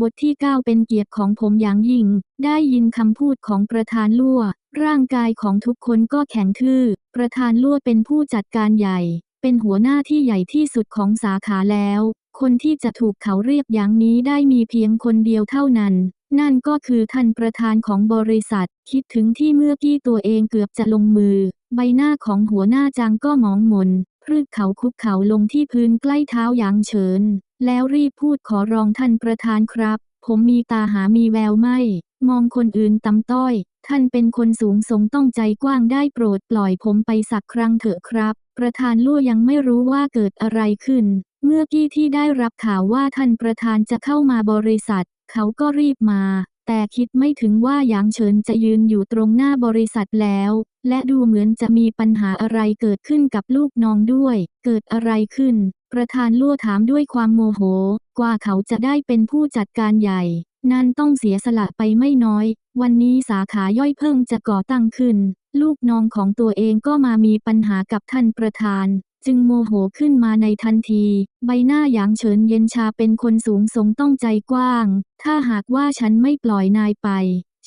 บทที่ 9 เป็นเกียรติของผมอย่างยิ่ง ได้ยินคำพูดของประธานลั่ว ร่างกายของทุกคนก็แข็งทื่อ ประธานลั่วเป็นผู้จัดการใหญ่ เป็นหัวหน้าที่ใหญ่ที่สุดของสาขาแล้ว คนที่จะถูกเขาเรียกอย่างนี้ได้มีเพียงคนเดียวเท่านั้น นั่นก็คือท่านประธานของบริษัท คิดถึงที่เมื่อกี้ตัวเองเกือบจะลงมือ ใบหน้าของหัวหน้าจางก็มองหมนพรึกเขาคุกเขาลงที่พื้นใกล้เท้าอย่างเฉิน แล้วรีบพูดขอร้องท่านประธานครับ ผมมีตาหามีแววไม่ มองคนอื่นตำต้อย ท่านเป็นคนสูงสงต้องใจกว้างได้โปรดปล่อยผมไปสักครั้งเถอะครับ ประธานลั่ยังไม่รู้ว่าเกิดอะไรขึ้น เมื่อกี้ที่ได้รับข่าวว่าท่านประธานจะเข้ามาบริษัท เขาก็รีบมา แต่คิดไม่ถึงว่าหยางเฉินจะยืนอยู่ตรงหน้าบริษัทแล้ว และดูเหมือนจะมีปัญหาอะไรเกิดขึ้นกับลูกน้องด้วย เกิดอะไรขึ้น ประธานลั่วถามด้วยความโมโห กว่าเขาจะได้เป็นผู้จัดการใหญ่ นั่นต้องเสียสละไปไม่น้อย วันนี้สาขาย่อยเพิ่งจะก่อตั้งขึ้น ลูกน้องของตัวเองก็มามีปัญหากับท่านประธาน จึงโมโหขึ้นมาในทันที ใบหน้าหยางเฉินเย็นชาเป็นคนสูงทรงต้องใจกว้าง ถ้าหากว่าฉันไม่ปล่อยนายไป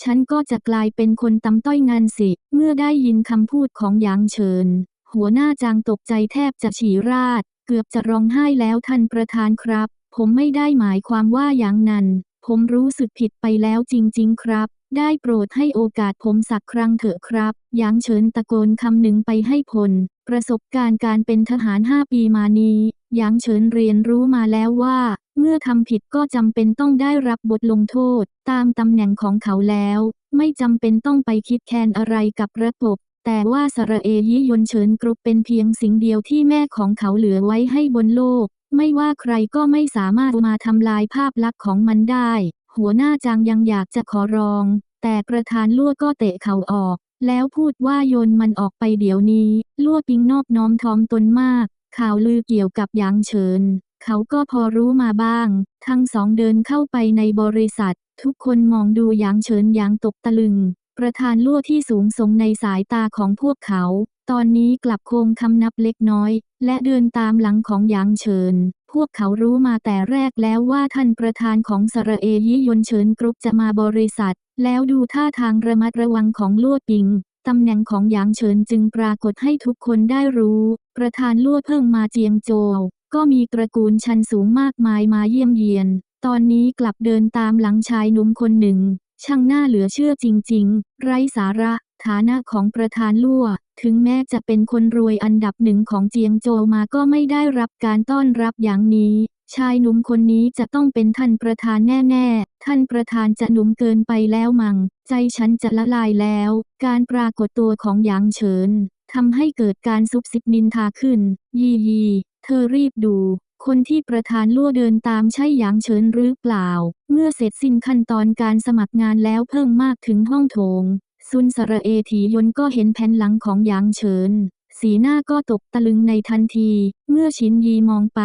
ฉันก็จะกลายเป็นคนตำต้อยงานสิ เมื่อได้ยินคำพูดของหยางเฉิน หัวหน้าจางตกใจแทบจะฉี่ราด เกือบจะร้องไห้แล้วท่านประธานครับ ผมไม่ได้หมายความว่าอย่างนั้น ผมรู้สึกผิดไปแล้วจริง ๆ ครับ ได้โปรดให้โอกาสผมสักครั้งเถอะครับหยางเฉินตะโกนคำหนึ่งไปให้พลประสบการณ์การเป็นทหารห้าปีมานี้หยางเฉินเรียนรู้มาแล้วว่า เมื่อทำผิดก็จำเป็นต้องได้รับบทลงโทษ ตามตำแหน่งของเขาแล้ว ไม่จำเป็นต้องไปคิดแค้นอะไรกับระบบแต่ว่าสระเอยิยนเฉินกรุปเป็นเพียงสิ่งเดียวที่แม่ของเขาเหลือไว้ให้บนโลก ไม่ว่าใครก็ไม่สามารถมาทำลายภาพลักษณ์ของมันได้ หัวหน้าจางยังอยากจะขอร้อง แต่ประธานลั่วก็เตะเขาออก แล้วพูดว่าโยนมันออกไปเดี๋ยวนี้ ลั่วปิงนอบน้อมทอมตนมาก ข่าวลือเกี่ยวกับหยางเฉิน เขาก็พอรู้มาบ้าง ทั้งสองเดินเข้าไปในบริษัท ทุกคนมองดูหยางเฉินอย่างตกตะลึง ประธานลั่วที่สูงส่งในสายตาของพวกเขา ตอนนี้กลับโคงคำนับเล็กน้อย และเดินตามหลังของหยางเฉิน พวกเขารู้มาแต่แรกแล้วว่าท่านประธานของสระเอยิยนเฉินกรุ๊ปจะมาบริษัท แล้วดูท่าทางระมัดระวังของลั่วปิงตำแหน่งของหยางเฉินจึงปรากฏให้ทุกคนได้รู้ ประธานลั่วเพิ่งมาเจียงโจว ก็มีตระกูลชั้นสูงมากมายมาเยี่ยมเยียน ตอนนี้กลับเดินตามหลังชายหนุ่มคนหนึ่ง ช่างน่าเหลือเชื่อจริง ๆ ไร้สาระ ฐานะของประธานลั่ว ถึงแม้จะเป็นคนรวยอันดับหนึ่งของเจียงโจวมาก็ไม่ได้รับการต้อนรับอย่างนี้ ชายหนุ่มคนนี้จะต้องเป็นท่านประธานแน่ ๆ ท่านประธานจะหนุ่มเกินไปแล้วมั้งใจฉันจะละลายแล้ว การปรากฏตัวของหยางเฉินทำให้เกิดการซุบซิบนินทาขึ้น ยียี เธอรีบดู คนที่ประธานลั่วเดินตามใช่หยางเฉินหรือเปล่า เมื่อเสร็จสิ้นขั้นตอนการสมัครงานแล้วเพิ่มมากถึงห้องโถง ซุนสระเอถียนก็เห็นแผ่นหลังของหยางเฉิน สีหน้าก็ตกตะลึงในทันที เมื่อชินยีมองไป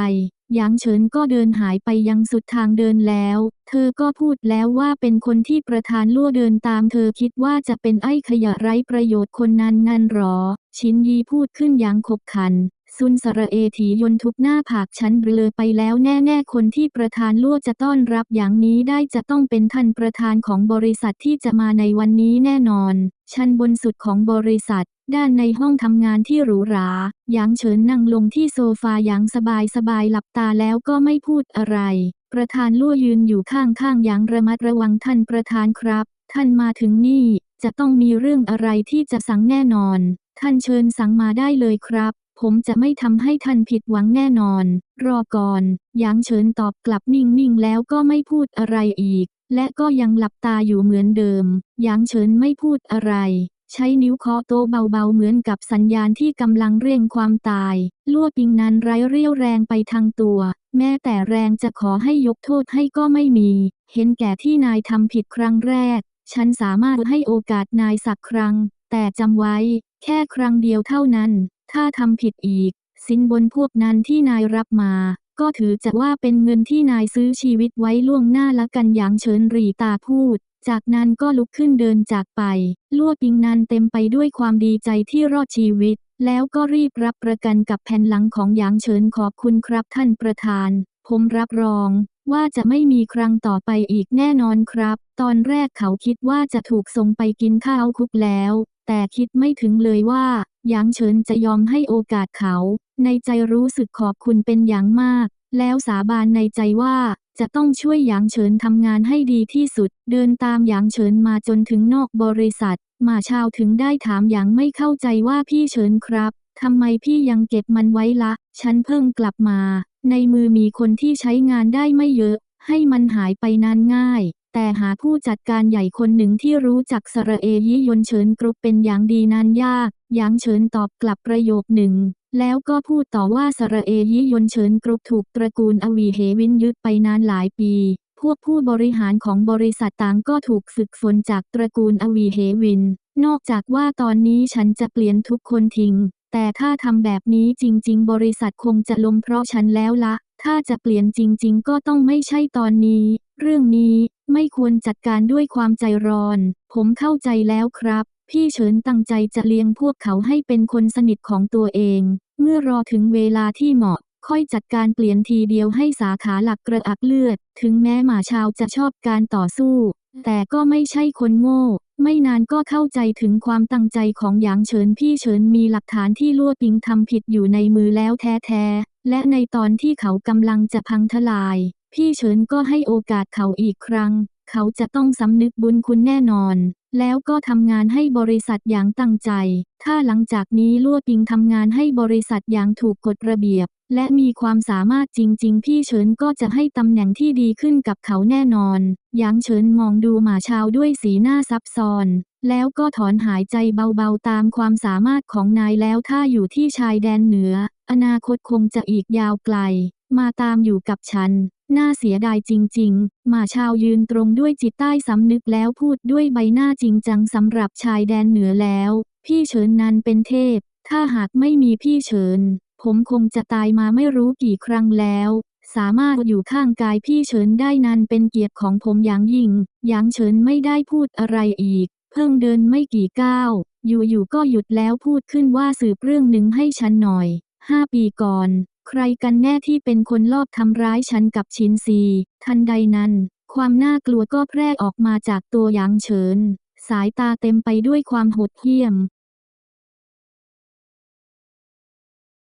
หยางเฉินก็เดินหายไปยังสุดทางเดินแล้ว เธอก็พูดแล้วว่าเป็นคนที่ประธานลั่วเดินตามเธอคิดว่าจะเป็นไอ้ขยะไร้ประโยชน์คนนั้นงั้นหรอ ชินยีพูดขึ้นอย่างขบขัน ซุนสระเอถียนทุบหน้าผากฉันเบลอไปแล้วแน่ๆคนที่ประธานลั่วจะต้อนรับอย่างนี้ได้จะต้องเป็นท่านประธานของบริษัทที่จะมาในวันนี้แน่นอน ชั้นบนสุดของบริษัท ด้านในห้องทำงานที่หรูหราหยางเฉินนั่งลงที่โซฟาอย่างสบายสบายหลับตาแล้วก็ไม่พูดอะไร ประธานลั่วยืนอยู่ข้างๆอย่างระมัดระวังท่านประธานครับ ท่านมาถึงนี่จะต้องมีเรื่องอะไรที่จะสั่งแน่นอน ท่านเชิญสั่งมาได้เลยครับ ผมจะไม่ทำให้ท่านผิดหวังแน่นอน รอก่อนยางเฉินตอบกลับนิ่งๆแล้วก็ไม่พูดอะไรอีก และก็ยังหลับตาอยู่เหมือนเดิมยางเฉินไม่พูดอะไร ใช้นิ้วเคาะโต๊ะเบาๆเหมือนกับสัญญาณที่กำลังเร่งความตายลวดปิงนั้นไร้เรี่ยวแรงไปทางตัว แม้แต่แรงจะขอให้ยกโทษให้ก็ไม่มี เห็นแก่ที่นายทำผิดครั้งแรก ฉันสามารถให้โอกาสนายสักครั้ง แต่จำไว้ แค่ครั้งเดียวเท่านั้น ถ้าทำผิดอีก สินบนพวกนั้นที่นายรับมา ก็ถือจะว่าเป็นเงินที่นายซื้อชีวิตไว้ล่วงหน้าละกันอย่างเฉินรีตาพูด จากนั้นก็ลุกขึ้นเดินจากไปลวดปิงนั้นเต็มไปด้วยความดีใจที่รอดชีวิต แล้วก็รีบรับประกันกับแผ่นหลังของหยางเฉินขอบคุณครับท่านประธาน ผมรับรองว่าจะไม่มีครั้งต่อไปอีกแน่นอนครับ ตอนแรกเขาคิดว่าจะถูกส่งไปกินข้าวคุกแล้ว แต่คิดไม่ถึงเลยว่า ยางเฉินจะยอมให้โอกาสเขา ในใจรู้สึกขอบคุณเป็นอย่างมาก แล้วสาบานในใจว่าจะต้องช่วยหยางเฉินทำงานให้ดีที่สุด เดินตามหยางเฉินมาจนถึงนอกบริษัท มาชาวถึงได้ถามอย่างไม่เข้าใจว่าพี่เฉินครับทำไมพี่ยังเก็บมันไว้ละ ฉันเพิ่งกลับมา ในมือมีคนที่ใช้งานได้ไม่เยอะ ให้มันหายไปนานง่าย แต่หาผู้จัดการใหญ่คนหนึ่งที่รู้จักสระเอยิยนเฉินกรุ๊ปเป็นอย่างดีนานยาก หยางเฉินตอบกลับประโยคหนึ่ง แล้วก็พูดต่อว่าสระเอยิยนเฉินกรุ๊ปถูกตระกูลอวีเหวินยึดไปนานหลายปี พวกผู้บริหารของบริษัทต่างก็ถูกฝึกฝนจากตระกูลอวีเหวิน นอกจากว่าตอนนี้ฉันจะเปลี่ยนทุกคนทิ้ง แต่ถ้าทำแบบนี้จริง ๆ บริษัทคงจะล้มเพราะฉันแล้วละ ถ้าจะเปลี่ยนจริง ๆ ก็ต้องไม่ใช่ตอนนี้ เรื่องนี้ไม่ควรจัดการด้วยความใจร้อน ผมเข้าใจแล้วครับ พี่เฉินตั้งใจจะเลี้ยงพวกเขาให้เป็นคนสนิทของตัวเอง เมื่อรอถึงเวลาที่เหมาะ ค่อยจัดการเปลี่ยนทีเดียวให้สาขาหลักกระอักเลือด ถึงแม้หมาชาวจะชอบการต่อสู้ แต่ก็ไม่ใช่คนโง่ ไม่นานก็เข้าใจถึงความตั้งใจของหยางเฉินพี่เฉินมีหลักฐานที่ลั่วปิงทำผิดอยู่ในมือแล้วแท้ๆ และในตอนที่เขากำลังจะพังทลาย พี่เฉินก็ให้โอกาสเขาอีกครั้ง เขาจะต้องสำนึกบุญคุณแน่นอน แล้วก็ทำงานให้บริษัทอย่างตั้งใจ ถ้าหลังจากนี้ลั่วปิงทำงานให้บริษัทอย่างถูกกฎระเบียบ และมีความสามารถจริง ๆ พี่เฉินก็จะให้ตำแหน่งที่ดีขึ้นกับเขาแน่นอน หยางเฉินมองดูหมาชาวด้วยสีหน้าซับซ้อน แล้วก็ถอนหายใจเบาๆตามความสามารถของนายแล้วถ้าอยู่ที่ชายแดนเหนือ อนาคตคงจะอีกยาวไกล มาตามอยู่กับฉัน น่าเสียดายจริง ๆ มาชาวยืนตรงด้วยจิตใต้สำนึกแล้วพูดด้วยใบหน้าจริงจังสำหรับชายแดนเหนือแล้ว พี่เฉินนั้นเป็นเทพ ถ้าหากไม่มีพี่เฉิน ผมคงจะตายมาไม่รู้กี่ครั้งแล้ว สามารถอยู่ข้างกายพี่เฉินได้นั้นเป็นเกียรติของผมอย่างยิ่งยางเฉินไม่ได้พูดอะไรอีก เพิ่งเดินไม่กี่ก้าวอยู่ๆก็หยุดแล้วพูดขึ้นว่าสืบเรื่องหนึ่งให้ฉันหน่อยห้าปีก่อน ใครกันแน่ที่เป็นคนลอบทำร้ายฉันกับชินซี ทันใดนั้น ความน่ากลัวก็แพร่ออกมาจากตัวหยางเฉิน สายตาเต็มไปด้วยความโหดเหี้ยม